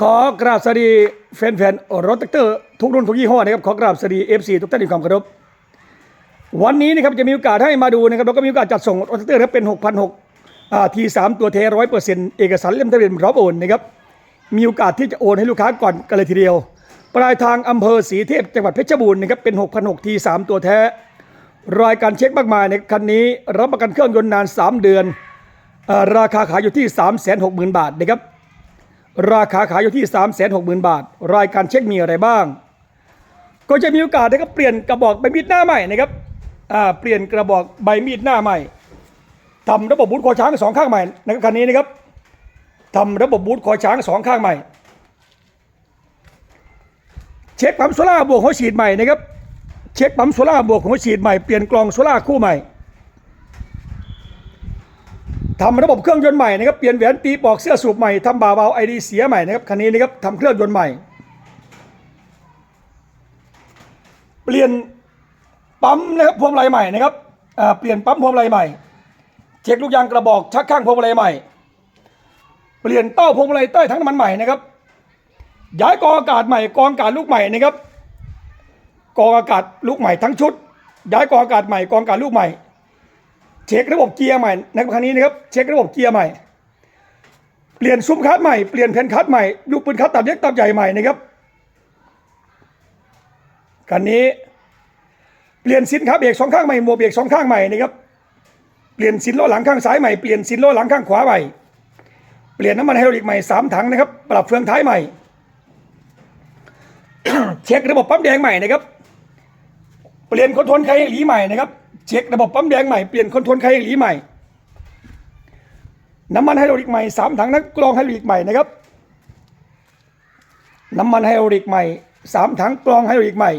ขอกราบสวัสดีแฟนๆรถแท็กเตอร์ทุกรุ่นทุกยี่ห้อนะครับขอกราบสวัสดี FC ทุกท่านด้วยความเคารพวันนี้นะครับจะมีโอกาสให้มาดูนะครับแล้วก็มีโอกาสจัดส่งรถแท็กเตอร์ครับเป็น6 0 0อ่าทีสามตัวเทร้อยเปอร์เซ็นต์เอกสารเล่มทะเบียนพร้อมโอนนะครับมีโอกาสที่จะโอนให้ลูกค้าก่อนกันเลยทีเดียว ปลายทางอำเภอศรีเทพจังหวัดเพชรบูรณ์นะครับเป็น6,600ทีสามตัวแท้ รายการเช็คมากมายในคันนี้รับประกันเครื่องยนต์นาน 3 เดือนอราคาขายอยู่ที่ 360,000 บาทนะครับ ราคาขายอยู่ที่ 360,000 บาท รายการเช็คมีอะไรบ้าง ก็จะมีโอกาสนะครับเปลี่ยนกระบอกใบมีดหน้าใหม่นะครับเปลี่ยนกระบอกใบมีดหน้าใหม่ทำระบบบูทคอช้างสองข้างใหม่นะครับคันนี้นะครับทำระบบบูทคอช้างสองข้างใหม่ เช็คปั๊มโซล่าบวกหัวฉีดใหม่นะครับเช็คปั๊มโซล่าบวกหัวฉีดใหม่เปลี่ยนกล่องโซล่าคู่ใหม่ ทำระบบเครื่องยนต์ใหม่นะครับเปลี่ยนแหวนตีปอกเสื้อสูบใหม่ทำบาเบาไอดีเสียใหม่นะครับคันนี้นะครับทำเครื่องยนต์ใหม่ เปลี่ยนปั๊มนะครับพวงมาลัยใหม่นะครับเปลี่ยนปั๊มพวงมาลัยใหม่ เช็คลูกยางกระบอกชักข้างพวงมาลัยใหม่ เปลี่ยนเต้าพวงมาลัยใต้ทั้งน้ำมันใหม่นะครับย้ายกองอากาศใหม่กองอากาศลูกใหม่นะครับกองอากาศลูกใหม่ทั้งชุด ย้ายกองอากาศใหม่กองอากาศลูกใหม่ เช็คระบบเกียร์ใหม่ในครั้งนี้นะครับเช็คระบบเกียร์ใหม่ เปลี่ยนซุ้มคัดใหม่เปลี่ยนแผ่นคัดใหม่ลูกปืนคัดตับเล็กตับใหญ่ใหม่นะครับคันนี้ เปลี่ยนสินค้าเบรกสองข้างใหม่หมวกเบรกสองข้างใหม่นะครับเปลี่ยนสินล้อหลังข้างซ้ายใหม่เปลี่ยนสินล้อหลังข้างขวาใหม่เปลี่ยนน้ำมันไฮดรอลิกใหม่สามถังนะครับ ปรับเฟืองท้ายใหม่ เช็คระบบปั๊มแดงใหม่นะครับ เปลี่ยนคอนโทรลไคหลีใหม่นะครับ เช็คระบบปั๊มแดงใหม่ เปลี่ยนคอนโทรลไคหลีใหม่ น้ำมันไฮดรอลิกใหม่สามถังนักกรองไฮดรอลิกใหม่นะครับ น้ำมันไฮดรอลิกใหม่สามถังกรองไฮดรอลิกใหม่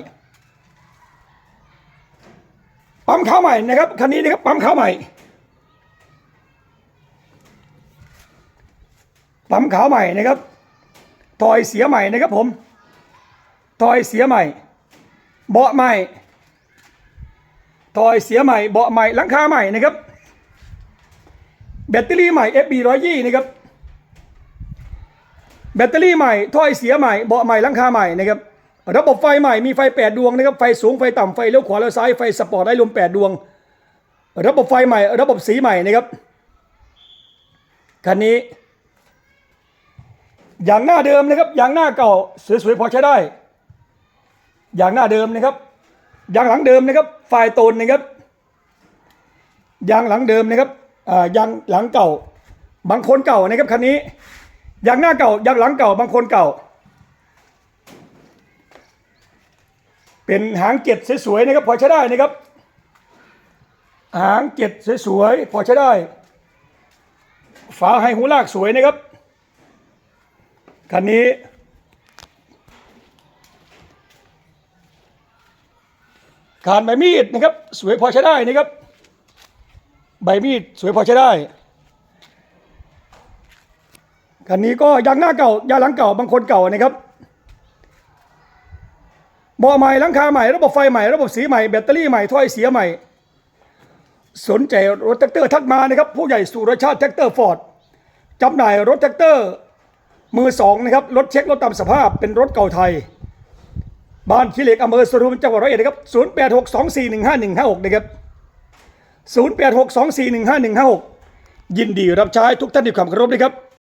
ปั๊มขาวใหม่นะครับคันนี้นะครับปั๊มขาวใหม่ ปั๊มขาวใหม่นะครับทอยเสียใหม่นะครับผมทอยเสียใหม่ เบาะใหม่ ทอยเสียใหม่เบาะใหม่หลังคาใหม่นะครับ แบตเตอรี่ใหม่ FB 120นะครับ แบตเตอรี่ใหม่ถ้อยเสียใหม่เบาะใหม่หลังคาใหม่นะครับ ระบบไฟใหม่มีไฟ 8 ดวงนะครับ ไฟสูงไฟต่ำไฟเลี้ยวขวาเลี้ยวซ้ายไฟสปอร์ตได้ลม8 ดวง ระบบไฟใหม่ ระบบสีใหม่นะครับคันนี้ อย่างหน้าเดิมนะครับ อย่างหน้าเก่าสวยๆพอใช้ได้ อย่างหน้าเดิมนะครับ ย่างหลังเดิมนะครับไฟโตนนะครับยางหลังเดิมนะครับอ่ายางหลังเก่า บางคนเก่านะครับคันนี้ยางหน้าเก่ายางหลังเก่า บางคนเก่า เป็นหางเกล็ดสวยๆนะครับพอใช้ได้นะครับ หางเกล็ดสวยๆพอใช้ได้ ฝาให้หูลากสวยนะครับคันนี้ การใบมีดนะครับ สวยพอใช้ได้นะครับ ใบมีดสวยพอใช้ได้คันนี้ก็ยางหน้าเก่ายางหลังเก่าบางคนเก่านะครับเบาะใหม่หลังคาใหม่ระบบไฟใหม่ระบบสีใหม่แบตเตอรี่ใหม่ถ้อยเสียใหม่ สนใจรถแท็กเตอร์ทักมานะครับ ผู้ใหญ่สุรชาติแท็กเตอร์ฟอร์ดจำหน่ายรถแท็กเตอร์มือสองนะครับรถเช็ครถตามสภาพเป็นรถเก่าไทย บ้านขี้เหล็กอำเภอสุรุมจังหวัดร้อยเอ็ดนะครับศูนย์แปดหกสองสี่หนึ่งห้าหนึ่งห้าหกนะครับศูนย์แปดหกสองสี่หนึ่งห้าหนึ่งห้าหกยินดีรับใช้ทุกท่านด้วยความเคารพนะครับ